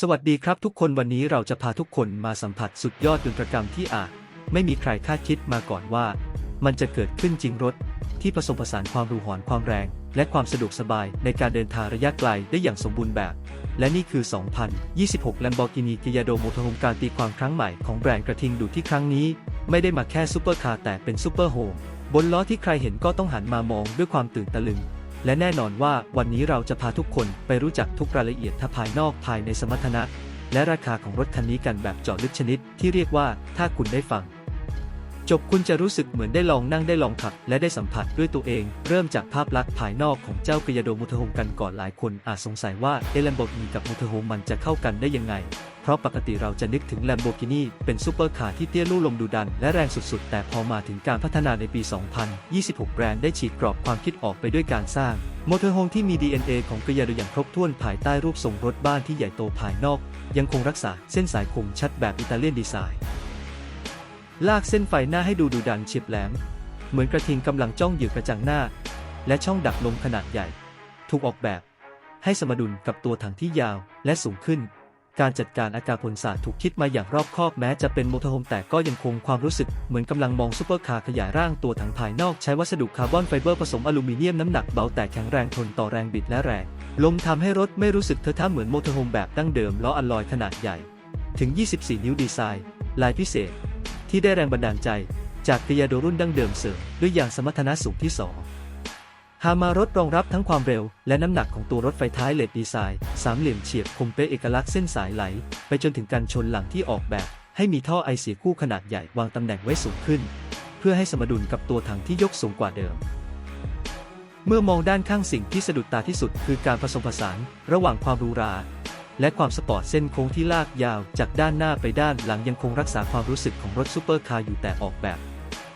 สวัสดีครับทุกคนวันนี้เราจะพาทุกคนมาสัมผัสสุดยอดดนตรกรรมที่อาจ ไม่มีใครคาดคิดมาก่อนว่า มันจะเกิดขึ้นจริงรถ ที่ผสมผสานความรูหอนความแรง และความสะดวกสบายในการเดินทางระยะไกลได้อย่างสมบูรณ์แบบ และนี่คือ 2026 Lamborghini Gallardo Motorhome การตีความครั้งใหม่ของแบรนด์กระทิงดูที่ครั้งนี้ ไม่ได้มาแค่ซูเปอร์คาร์แต่เป็นซูเปอร์โฮมบนล้อที่ใครเห็นก็ต้องหันมามองด้วยความตื่นตะลึง และแน่นอนว่าวันนี้เราจะพาทุกคนไปรู้จักทุกรายละเอียดทั้งภายนอกภายในสมรรถนะ และราคาของรถคันนี้กันแบบเจาะลึกชนิดที่เรียกว่าถ้าคุณได้ฟัง จบคุณจะรู้สึกเหมือนได้ลองนั่งได้ลองขับ และได้สัมผัสด้วยตัวเอง เริ่มจากภาพลักษณ์ภายนอกของเจ้ากยาโดมูเทโฮมกันก่อนหลายคนอาจสงสัยว่าเอลัมโบกินีกับมูเทโฮมมันจะเข้ากันได้ยังไง เพราะปกติเราจะนึกถึง Lamborghini เป็นซูเปอร์คาร์ที่เตี้ยลู่ลมดูดันและแรงสุดๆ แต่พอมาถึงการพัฒนาในปี 2026 แบรนด์ได้ฉีกกรอบความคิดออกไปด้วยการสร้างมอเตอร์โฮมที่มี DNA ของกยาโดอย่างครบถ้วนภายใต้รูปทรงรถบ้านที่ใหญ่โตภายนอก ยังคงรักษาเส้นสายคมชัดแบบอิตาเลียนดีไซน์ลากเส้นไฟหน้าให้ดูดุดันเฉียบแหลม เหมือนกระทิงกำลังจ้องเหยื่อกระจังหน้า และช่องดักลมขนาดใหญ่ ถูกออกแบบ ให้สมดุลกับตัวถังที่ยาวและสูงขึ้น การจัดการอากาศพลศาสตร์ถูกคิดมาอย่างรอบคอบแม้จะเป็นโมอเตอร์โฮมแต่ก็ยังคงความรู้สึกเหมือนกำลังมองซูเปอร์คาร์ขยายร่างตัวถังภายนอกใช้วัสดุคาร์บอนไฟเบอร์ผสมอลูมิเนียมน้ำหนักเบาแต่แข็งแรงทนต่อแรงบิดและแรงลมทำให้รถไม่รู้สึกเทอะทะเหมือนโมอเตอร์โฮมแบบดั้งเดิมล้ออัลลอยขนาดใหญ่ ถึง 24 นิ้วดีไซน์ ลายพิเศษ ที่ได้แรงบันดาลใจ จากกยาโดรุ่นดั้งเดิมเสริมด้วยยางสมรรถนะสูงที่ 2 ฮามารถรองรับทั้งความเร็ว และน้ำหนักของตัวรถไฟท้ายเลดดีไซน์สามเหลี่ยมเฉียบคมเป๊ะเอกลักษณ์เส้นสายไหล ไปจนถึงการชนหลังที่ออกแบบ ให้มีท่อไอเสียคู่ขนาดใหญ่วางตำแหน่งไว้สูงขึ้น เพื่อให้สมดุลกับตัวถังที่ยกสูงกว่าเดิม เมื่อมองด้านข้างสิ่งที่สะดุดตาที่สุดคือการผสมผสานระหว่างความหรูหราและความสปอร์ตเส้นโค้งที่ลากยาวจากด้านหน้าไปด้านหลังยังคงรักษาความรู้สึกของรถซูเปอร์คาร์อยู่แต่ออกแบบ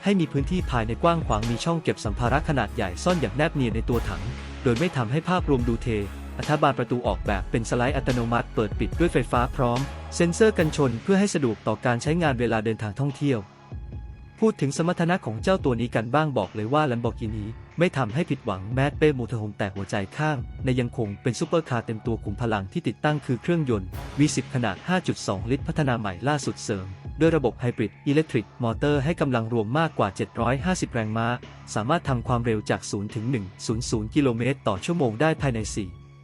ให้มีพื้นที่ภายในกว้างขวางมีช่องเก็บสัมภาระขนาดใหญ่ซ่อนอย่างแนบเนียนในตัวถัง โดยไม่ทำให้ภาพรวมดูเท อัฐบานประตูออกแบบเป็นสไลด์อัตโนมัติ เปิดปิดด้วยไฟฟ้าพร้อม เซ็นเซอร์กันชนเพื่อให้สะดวกต่อการใช้งานเวลาเดินทางท่องเที่ยว พูดถึงสมรรถนะของเจ้าตัวนี้กันบ้างบอกเลยว่า Lamborghini ไม่ทำให้ผิดหวังแม้เป้มอเตอร์โฮมแต่หัวใจข้าง ในยังคงเป็นซูเปอร์คาร์เต็มตัวขุมพลังที่ติดตั้งคือเครื่องยนต์ V10 ขนาด 5.2 ลิตรพัฒนาใหม่ล่าสุดเสริม ด้วยระบบไฮบริดอิเล็กทริกมอเตอร์ให้กำลังรวมมากกว่า 750 แรงม้า สามารถทำความเร็วจาก 0 ถึง 100 กิโลเมตรต่อชั่วโมงได้ภายใน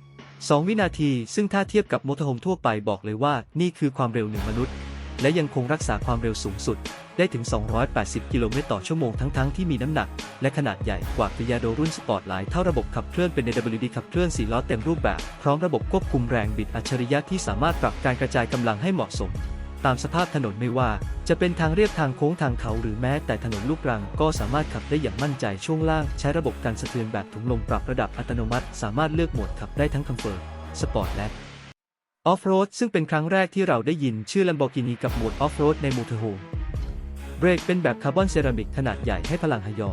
4 2 วินาที ซึ่งถ้าเทียบกับมอเตอร์โฮมทั่วไปบอกเลยว่า นี่คือความเร็วหนึ่งมนุษย์ และยังคงรักษาความเร็วสูงสุด ได้ถึง 280 กิโลเมตรต่อชั่วโมงทั้งๆที่มีน้ำหนัก และขนาดใหญ่กว่าฟิยาโดรุ่นสปอร์ตหลายเท่าระบบขับเคลื่อนเป็น AWD ขับเคลื่อน4ล้อเต็มรูปแบบ พร้อมระบบควบคุมแรงบิดอัจฉริยะที่สามารถปรับการกระจายกำลังให้เหมาะสม ตามสภาพถนนไม่ว่า จะเป็นทางเรียบทางโค้งทางเขาหรือแม้แต่ถนนลูกรังก็สามารถขับได้อย่างมั่นใจช่วงล่าง ใช้ระบบการสะเทือนแบบถุงลมปรับระดับอัตโนมัติ สามารถเลือกโหมดขับได้ทั้งคอมฟอร์ตสปอร์ตและออฟโรดซึ่งเป็นครั้งแรกที่เราได้ยินชื่อ Lamborghini กับโหมดออฟโรดในมูเทอร์โฮมเบรกเป็นแบบคาร์บอนเซรามิกขนาดใหญ่ให้พลังหยอ